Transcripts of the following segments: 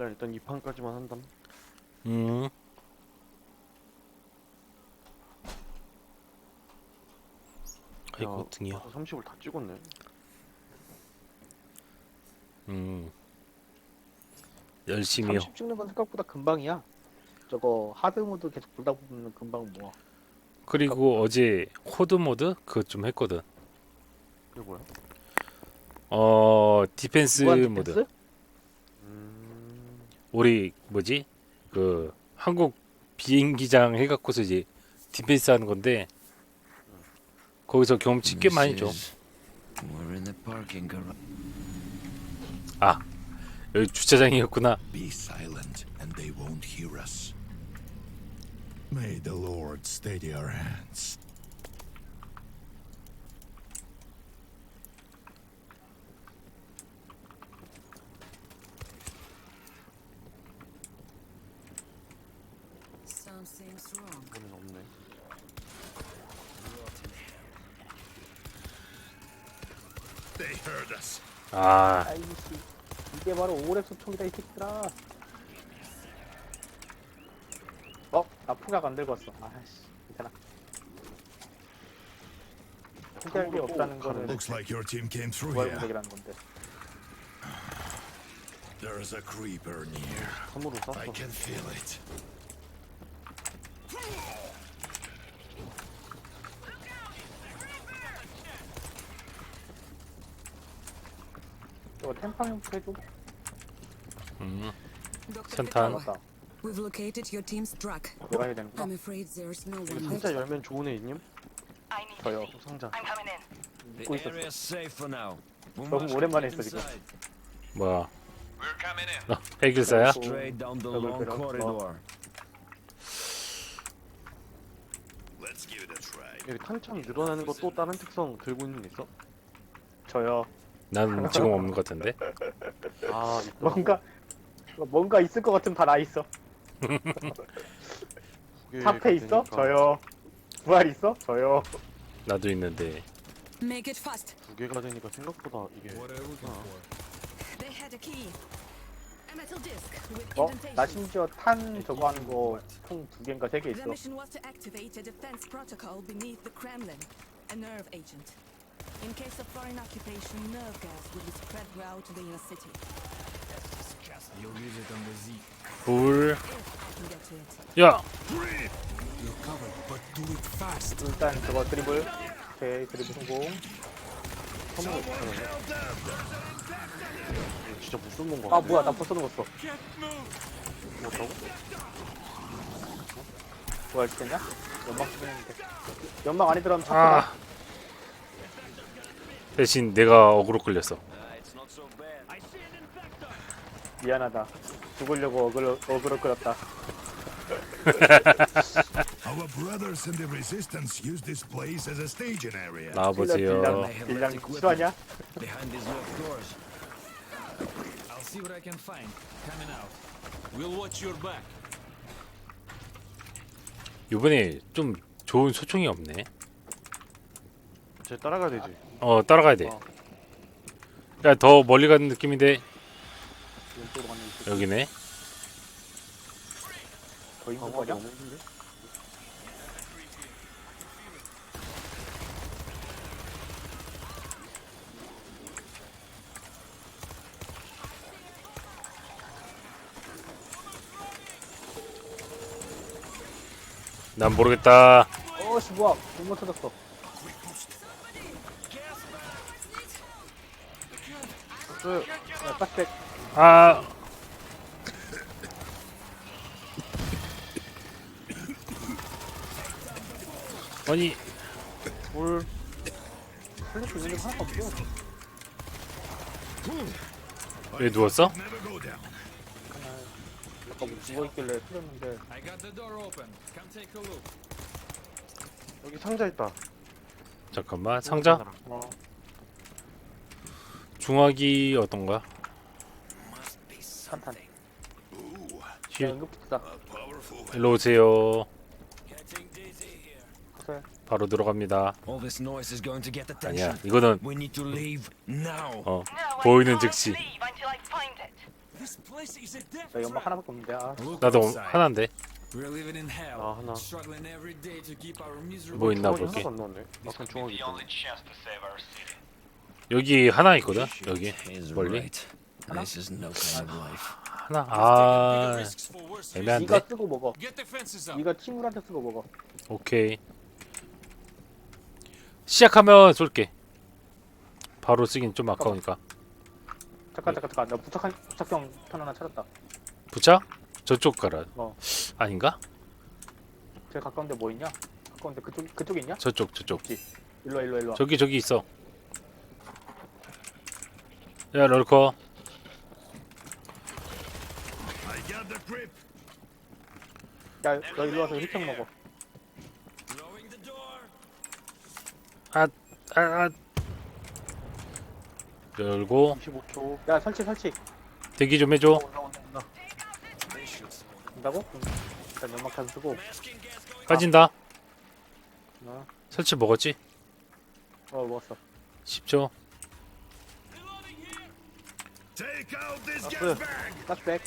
나 일단 이 판까지만 한담. 음. 아이고 등이야. 30을 다 찍었네. 음. 열심히요. 30 찍는 건 생각보다 금방이야. 저거 하드 모드 계속 불다 보면 금방 모아. 그리고 어제 코드 모드 그거 좀 했거든. 이게 뭐야? 어 디펜스 무한 모드. 디펜스? 음. 우리 뭐지 그 한국 비행기장 해갖고서 이제 디펜스 하는 건데 거기서 경험치 꽤 많이 줘. Garage. 여기 주차장이었구나. Be silent, and they won't hear us. May the Lord steady our hands. Something's wrong. 이번엔 없네. They heard us. 아 아이 씨. 이게 바로 오랩 소총이다 이 새끼들아. 어? 나 포각 안 들고 왔어. 아씨. 괜찮아. 포기할 게 없다는 거는 Looks like your team came through 부활 here. 무적이라는 건데. There's a creeper near. 선물을. I can feel it. 템팡부터 해줘. 음, Dr. 산탄. Vitale, 맞다. we've located your team's truck. 내가 해야 되는구나. I'm afraid there's no 여기 one 상자 left. 열면 좋은 애 있님? I need 저요. see. 상자. I'm coming in. The sos- area's safe for now. We 너무 must 오랜만에 get 했어, 지금. inside. 뭐야? We're coming in. 어, 해결사야? Straight down the Double long barrel. corridor. Let's give it a try. 여기 탄창 늘어나는 거 또 다른 특성 들고 있는 게 있어? 저요. 난 지금 없는 것 같은데. 아. 뭔가 뭔가 있을 것 같으면 다 나 있어. 사패 있어? 저요. 부활 있어? 저요. 나도 있는데. Make it fast. 두 개가 되니까 생각보다 이게 아, They had a key. A metal disc with 어? 나 indentation. 심지어 탄 저거 하는 거 총 두 개인가 세 개 The 있어. mission was to activate a defense protocol beneath the Kremlin, a nerve agent. In case of foreign occupation, nerve gas would be spread throughout the inner city. You'll use it on the Z. can get to it. 야, You're covered, but do it fast. 일단 저거 드리블. 오케이 드리블 성공. 선물 없잖아. 진짜 못 쏘는 거 아 뭐야 나 벌써 넣었어. 뭐라고? 부활 시켰냐? 연막 쓰는데. 연막 안에 들어가면 아. 차트가 대신 내가 어그로 끌렸어. Ah. 미안하다. 죽으려고 어그로 어그로 끌었다. Our brothers in the resistance use this place as a staging area. 나와보세요. 딜량 딜량 싫어하냐? Behind these locked doors. I'll see what I can find. Coming out. We'll watch your back. 이번에 좀 좋은 소총이 없네. 쟤 따라가야 되지. 어, 따라가야 돼. 어. 야, 더 멀리 가는 느낌인데 왼쪽으로 가는 게 있어. 여기네. 더 있는 거냐? 없는데? 난 모르겠다. 어씨 뭐야 공못 터졌어. 그 야 딱백 아, 아니 뭘 플래시 있는 게 하나가 없어. 왜 누웠어? 아까 뭐 죽어 있길래 틀렸는데 I got the door open. Come take a look. 여기 상자 있다. 잠깐만 상자 어 중화기 힐 a 응급투사 powerful 일로 오세요. 그래. 바로 들어갑니다. All this noise is going to get 아니야 attention. 이거는 We need to leave now. 어 보이는 즉시. This place is a 나 연막. 하나밖에 없는데 아 Look 나도 outside. 하나인데 We're living in hell, 아, 하나. struggling every day to keep our miserable 뭐 있나 볼게 하나도 안 나왔네. 아까 중앙이 있던. 여기 하나 있거든 여기. 멀리. 하나. 아. 애매한데. 니가 쓰고 먹어. 니가 친구한테 쓰고 먹어. 오케이. 시작하면 쏠게. 바로 쓰긴 좀 아까우니까. 잠깐 잠깐 잠깐. 나 부착한 부착형 편 하나 찾았다. 부착? 저쪽 가라. 어. 아닌가? 제일 가까운데 뭐 있냐? 가까운데 그쪽 그쪽에 있냐? 저쪽 저쪽. 일로 와 일로 와 일로 와. 저기 저기 있어 야 럴커 grip. 야너 일로 와서 힐평 먹어 door. 아, 아. 열고 25초. 야 설치 설치 대기 좀 해줘 온다 온다 온다. 된다고? 그럼 일단 연막탄 쓰고 빠진다 어, 설치 먹었지? 어 먹었어 10초 Take out this That's gas it. bag. 가스백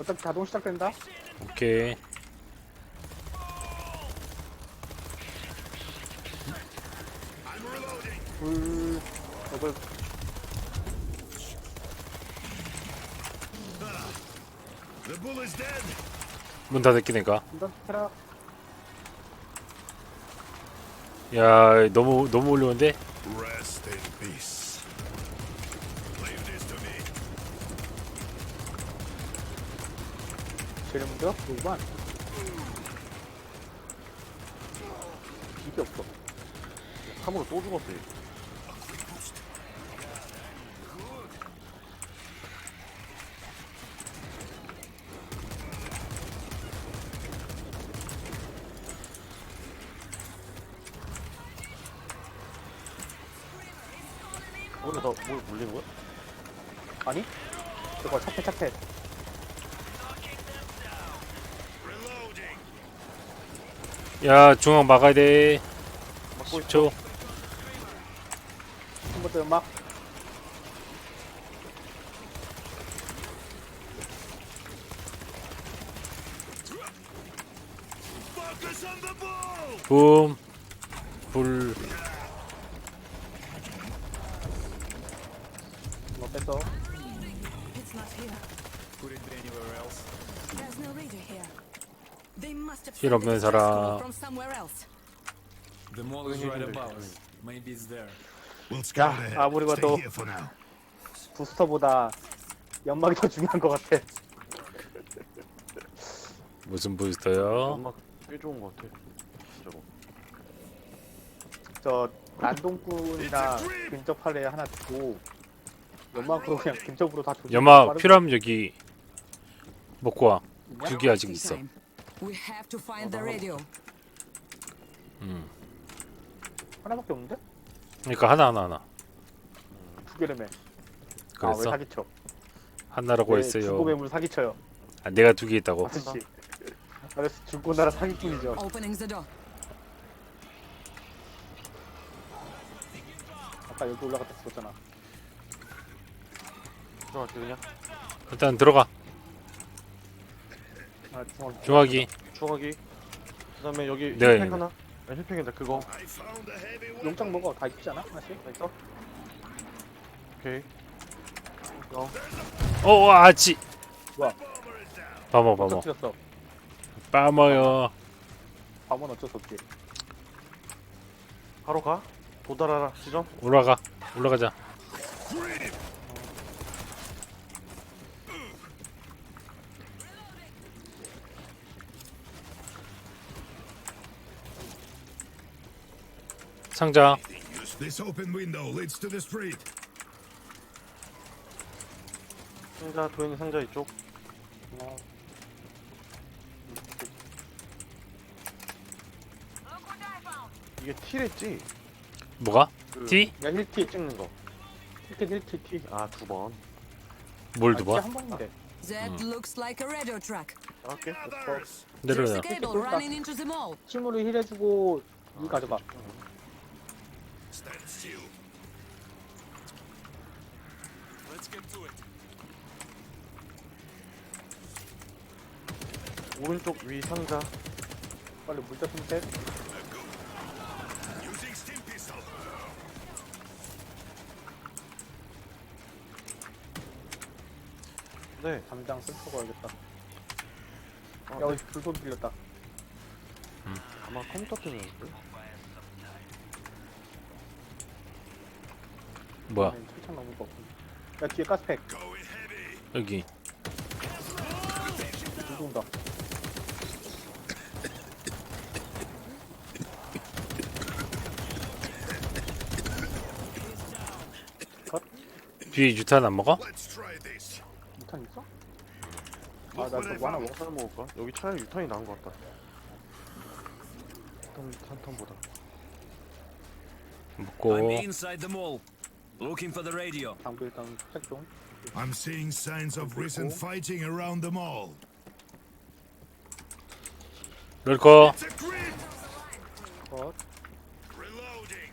어차피 자동 시작된다 오케이. 불. 문 닫을게니까 인던 테라 야 너무 너무 올려는데 Rest in peace. Leave this to me. 제일 문제가 그거만 입이 없어 3으로 또 죽었어. 얘. 오늘 나뭘 물린 거야? 아니? 저거 착해 착해. 야 중앙 막아야 돼 막고 있어. 10초 한번더 연막 the bull. 붐불 뭐 뺐어 It's not here. Could it be anywhere else? There's no radio here. They must have 힐 sent 없는 the distress call 사람. from somewhere else. The mall is right above us. Maybe it's there. We'll scout 야, ahead. 아무리 Stay 봐도 here for now. 부스터보다 연막이 더 중요한 것 같아 무슨 부스터요? 연막 꽤 좋은 거 같아. 저거. 저 난동꾼이나 근접할래 하나 두고 연막으로 그냥 근접으로 다 조져 연막 필요하면 여기 먹고 와. 두 개 아직 있어. We have to find the radio. 음. 하나밖에 없는데? 그러니까 하나 하나 하나. 두 개라며 아왜 그랬어? 사기쳐? 하나라고 왜 했어요. 중고매물 사기쳐요. 아, 내가 두 개 있다고? 아저씨. 아저씨 중고 나라 사기꾼이죠. Opening the door. 아까 여기 올라갔다 죽었잖아 들어갈게 그냥. 일단 들어가 아 중앙 중화기 중화기. 그 다음에 여기 내가 힐팩 있는 하나. 아, 힐팩인데 그거. 용장 먹어 다 있지 않아? 하나씩? 다 있어? 오케이. 어, 어 아치 뭐야 어쩌 봐봐 틀렸어 빠머요 밤은 어쩔 수 없지 바로 가. 도달하라 지점. 올라가 올라가자 상자 This open window leads to the street. 상자 도현이 상자 이쪽. 어, 이게 T랬지? 뭐가? 그 T? 야 힐킷 찍는 거. 힐킷 힐킷 T. 아, 두 번. 뭘 아, 두봐? 한 번인데 That looks like a radio track. 나갈게. Others. There's 내려놔 a cable running into the mall. 침으로 힐 해주고 이 가져가 Stand still. Let's get to it. 오른쪽 위 상자. 빨리 물자 Using steam pistol. 네. 담장 쓸고 가야겠다 아, 야 네. 어디 불소리 들렸다 아마 컴퓨터 때문인데. 뭐야 아니, 철창 넘을 거 없군 야 뒤에 가스팩. 여기 누구 온다 뒤에 유탄 안 먹어? 유탄 있어? 아나 저거 하나 먹었어 하나 먹을까? 여기 차라리 유탄이 나은 것 같다. 한, 한 턴보다. 먹고 I'm inside the mall. Looking for the radio. 장비 일단 책좀 I'm seeing signs of recent fighting around the mall. 럴커 It's a grid. 컷 Reloading.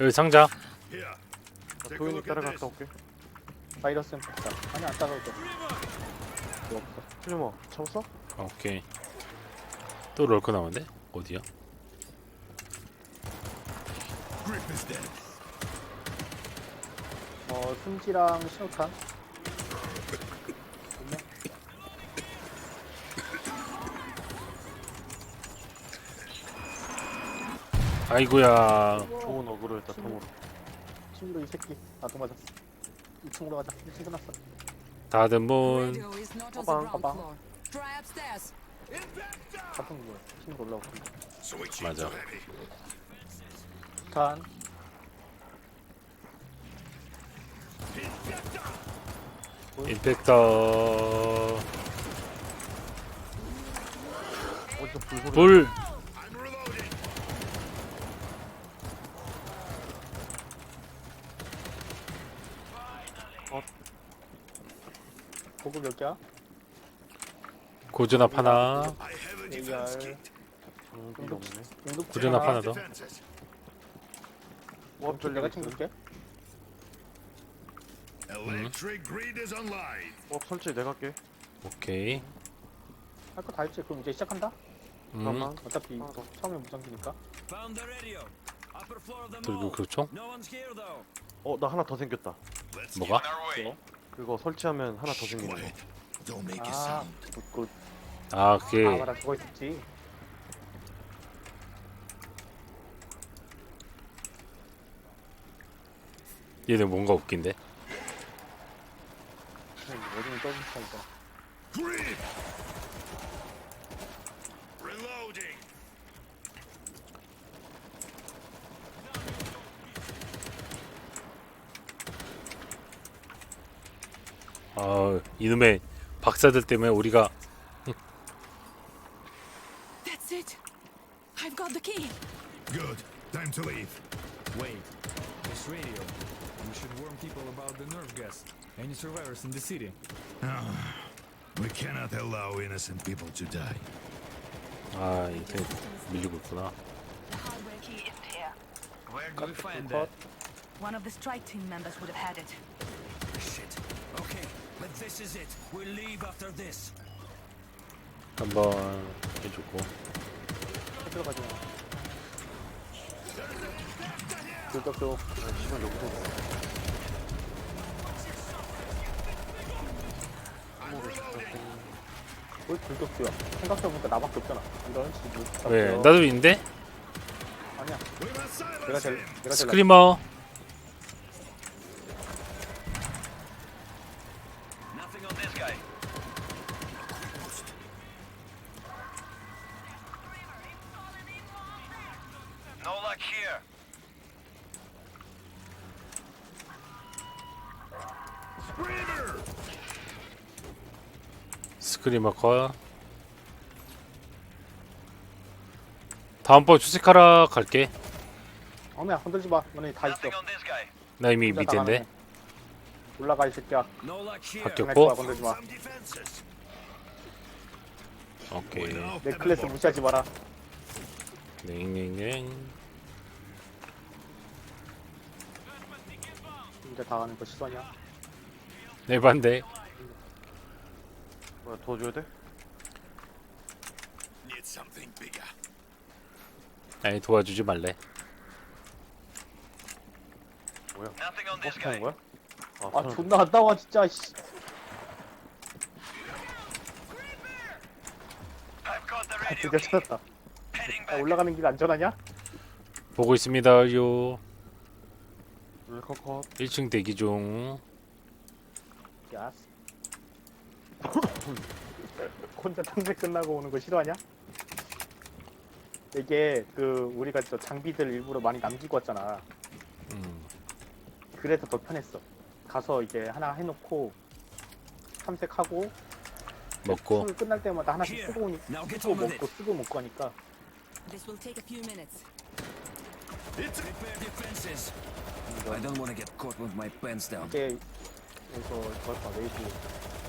여기 상자 Here. 나 Take a 도현이 look at 따라갔다 this. 올게. 바이러스 엠프다 아니 안 따라올 거뭐 없어 필모 잡았어? 오케이 또 럴커 나오는데 어디야? Grip is dead. 어 숨지랑 신호탄 아이고야 좋은 어그로였다, 텀으로. 친구도 이 새끼 나도 맞았어 2층으로 가자 1층 끝났어 다들 문. Try upstairs. 같은 거야 친구 올라오고 맞아. 탄 임팩터 어디서 불 소리. 불. 고급 몇 개야? 고전압 하나 AR 없네. 구전압 하나 더 Defenses. 좀 내가 챙길게 Electric grid is online. 어, 설치 내가 할게. 오케이 할 거 다 했지 그럼 이제 시작한다 음 잠깐만. 어차피 하나 더. 처음에 무장기니까 Found the radio. Upper floor of the 그리고 mall. 그렇죠 No one's here though. 어, 나 하나 더 생겼다. Let's 뭐가? our way. 그거 설치하면 하나 더 생기는 거. Quiet. Don't make a 아 sound. 굿굿 아 그게 아 맞아 그거 있었지 얘는 뭔가 웃긴데 Grid. Reloading. 아 이놈의 박사들 때문에 우리가 survivors in the city? We cannot allow innocent people to die. 아 인터넷 밀리고 있구나 The hardware key is here. Where do we find 컷 that? One of the strike team members would have had it. Shit. Okay, but this is it. We'll leave after this. 한번 해주고 들어가지 마 불격조 아, 시간 여기 서. 뭘 불격조야 생각해보니까 나밖에 없잖아 이런 식으로 왜 나도 있는데 아니야 내가 제일. 내가 제일 스크리머 Nothing on this guy. No luck here. 컷 다음번 추색하러 갈게. 어머야 건들지 마. 너네 다 있어. 나 이미 혼자 밑인데. 나가네. 올라가 이 새끼야. No luck here. 학교 장난치 마고 건들지 마. 오케이. 내 클래스 무시하지 마라. 넹넹넹. 이제 다 가는 거 시선이야. 내 반대. 뭐야 도와줘야 돼? Need something bigger. 아니 도와주지 말래. 뭐야? 버스 타는 거야? 아, 아 존나 안 나와 진짜 씨. 아, 드디어 찾았다 아, 올라가는 길 안전하냐? 보고 있습니다요. 컷컷 1층 대기 중. 야 혼자 탐색 끝나고 오는 거 싫어하냐? 이게 그 우리가 저 장비들 일부러 많이 남기고 왔잖아 음. 그래서 더 편했어 가서 이제 하나 해놓고 탐색하고 먹고 술 끝날 때마다 하나씩. 쓰고 오니 Now get 쓰고 on with 먹고 it. 쓰고 먹고 하니까 This will take a few minutes. Prepare defenses. I don't want to get caught with my pants down. 이게 여기서 저까 웨이브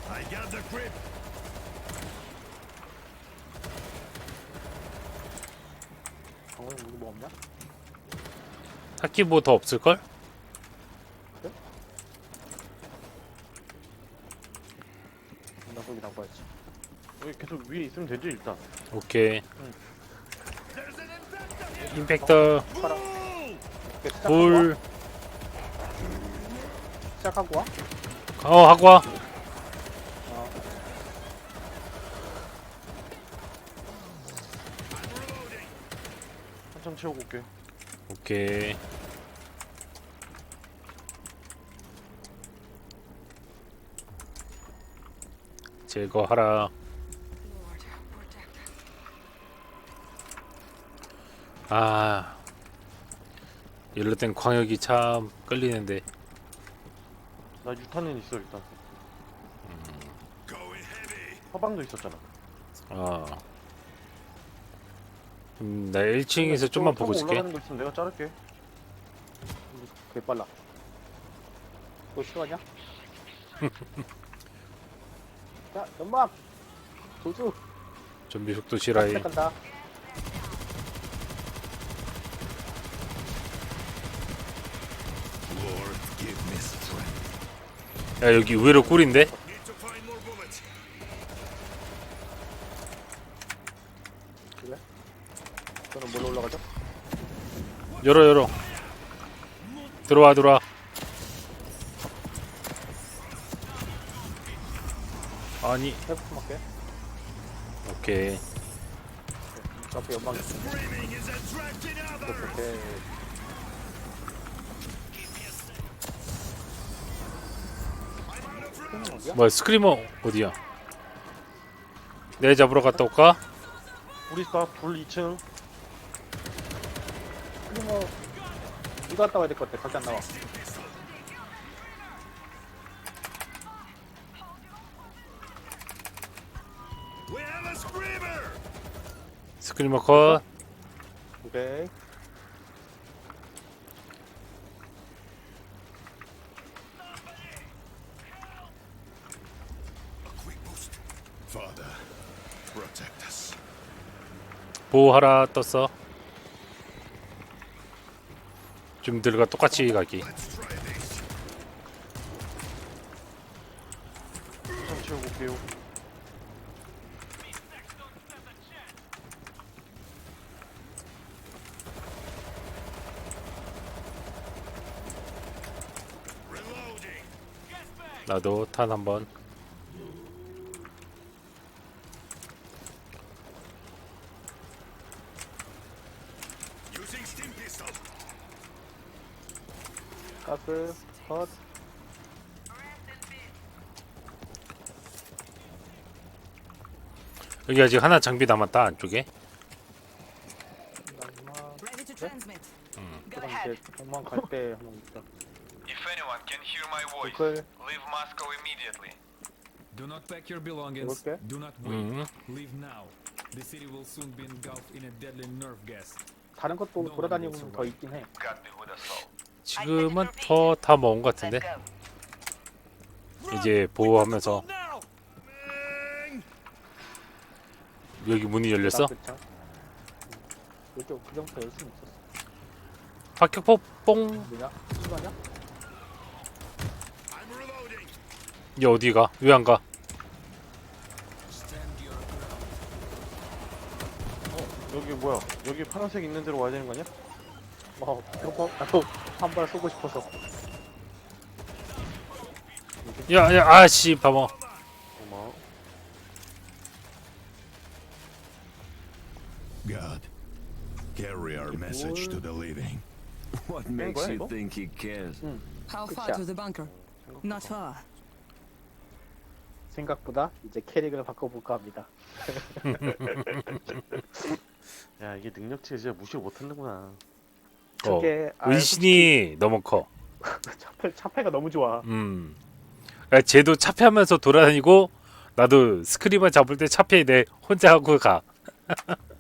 I got the grip. 방어용 무기 뭐 없냐? 타키 뭐더 없을 걸? 존나 속이 나빠야지 여기 계속 위에 있으면 되지 일단 오케이. 임팩터 불. 시작하고 와? 어 하고 와. 채우고 올게 오케이. 제거하라. 아, 이럴 땐 광역이 참 끌리는데. 나 유탄은 있어 일단 heavy. 서방도 있었잖아 어. 음, 나 1층에서 좀만 타고 보고 있을게. 올라가는 거 있으면 내가 자를게 개 빨라 또 싫어하냐? 자 연막 도주 좀비 속도 실화이. 시작한다. 야 여기 의외로 꿀인데? 그래? 저는 뭘로 올라가죠? 열어 열어. 들어와 들어와. 아니 해부터 할게 오케이. 저 앞에 연막 있어. 오케이 어디야? 뭐야 스크리머 어디야? 내 잡으러 갔다 올까? 우리 가불 2층 스크리머 이거 갔다 와야 될 것 같아 각이 안 나와. 스크리머 컷. 오케이. 보호하라 떴어. 좀들과 똑같이 가기. 한참 채우고 올게요. 나도 탄 한번. Using steam pistol. 가스 컷 여기 아직 하나 장비 남았다 안쪽에. 연막 Ready to transmit. 그럼 이제 공만 갈 때 한번 있다 If anyone can hear my voice, 오클 leave Moscow immediately. Do not pack your belongings. Okay. Do not wait. 음. Leave now. The city will soon be engulfed in a deadly nerve gas. 다른 것도 돌아다니고는 더 있긴 해 God be with us all. 지금은 더 다 먹은 것 같은데. 이제 보호하면서 여기 문이 열렸어? 그쵸? 이쪽 그 정도 열심히 있었어 박격포 뽕. 뭐냐? reloading. 얘 어디가? 왜 안 가? 여기 뭐야? 여기 파란색 있는 데로 와야 되는 거 아니야? 어, 그거 나도 한 발 쏘고 싶어서. 야, 야, 아씨, 봐봐. 고마워. God, carry our message to the living. What makes you think he cares? How far to the bunker? Not far. 생각보다 이제 캐릭을 바꿔볼까 합니다. 야 이게 능력치가 진짜 무시를 못하는구나. 어, 아, 은신이 너무 커. 차패 차패가 너무 좋아. 음. 야, 쟤도 차패하면서 돌아다니고 나도 스크리머 잡을 때 차패 내 혼자 하고 가.